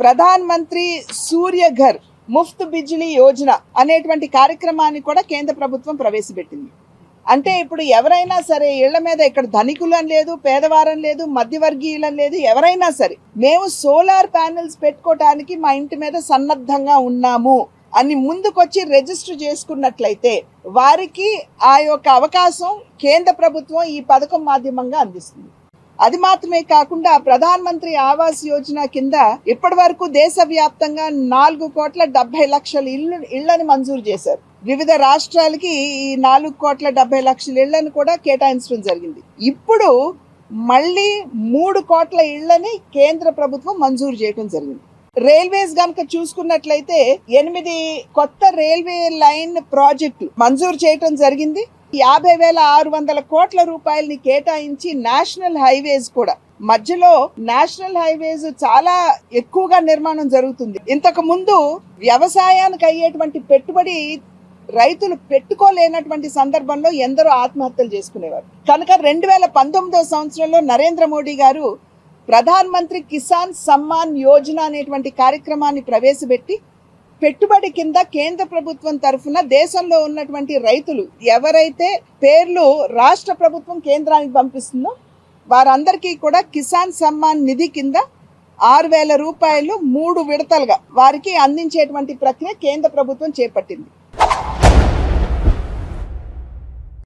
ప్రధాన్ మంత్రి సూర్యఘర్ ముఫ్త్ బిజ్లీ యోజన అనేటువంటి కార్యక్రమాన్ని కూడా కేంద్ర ప్రభుత్వం ప్రవేశపెట్టింది. అంటే ఇప్పుడు ఎవరైనా సరే ఇళ్ళ మీద ఇక్కడ ధనికులని లేదు పేదవారం లేదు మధ్యవర్గీయులని లేదు ఎవరైనా సరే మేము సోలార్ ప్యానెల్స్ పెట్టుకోవటానికి మా ఇంటి మీద సన్నద్ధంగా ఉన్నాము అని ముందుకొచ్చి రిజిస్టర్ చేసుకున్నట్లయితే వారికి ఆ యొక్క అవకాశం కేంద్ర ప్రభుత్వం ఈ పథకం మాధ్యమంగా అందిస్తుంది. అది మాత్రమే కాకుండా ప్రధాన మంత్రి ఆవాస్ యోజన కింద ఇప్పటి వరకు దేశవ్యాప్తంగా నాలుగు కోట్ల డెబ్బై లక్షల ఇళ్ళు ఇళ్ళను మంజూరు చేశారు. వివిధ రాష్ట్రాలకి ఈ నాలుగు కోట్ల డెబ్బై లక్షల ఇళ్ళను కూడా కేటాయించడం జరిగింది. ఇప్పుడు మళ్ళీ మూడు కోట్ల ఇళ్ళని కేంద్ర ప్రభుత్వం మంజూరు చేయడం జరిగింది. రైల్వేస్ గనక చూసుకున్నట్లయితే ఎనిమిది కొత్త రైల్వే లైన్ ప్రాజెక్టు మంజూరు చేయటం జరిగింది. యాభై వేల ఆరు వందల కోట్ల రూపాయలని కేటాయించి నేషనల్ హైవేస్ కూడా. మధ్యలో నేషనల్ హైవేస్ చాలా ఎక్కువగా నిర్మాణం జరుగుతుంది. ఇంతకు ముందు వ్యవసాయానికి అయ్యేటువంటి పెట్టుబడి రైతులు పెట్టుకోలేనటువంటి సందర్భంలో ఎందరో ఆత్మహత్యలు చేసుకునేవారు. కనుక రెండు వేల పంతొమ్మిదో సంవత్సరంలో నరేంద్ర మోడీ గారు ప్రధాన్ మంత్రి కిసాన్ సమ్మాన్ యోజన అనేటువంటి కార్యక్రమాన్ని ప్రవేశపెట్టి పెట్టుబడి కింద కేంద్ర ప్రభుత్వం తరఫున దేశంలో ఉన్నటువంటి రైతులు ఎవరైతే పేర్లు రాష్ట్ర ప్రభుత్వం కేంద్రానికి పంపిస్తుందో వారందరికీ కూడా కిసాన్ సమ్మాన్ నిధి కింద ఆరు వేల రూపాయలు మూడు విడతలుగా వారికి అందించేటువంటి ప్రక్రియ కేంద్ర ప్రభుత్వం చేపట్టింది.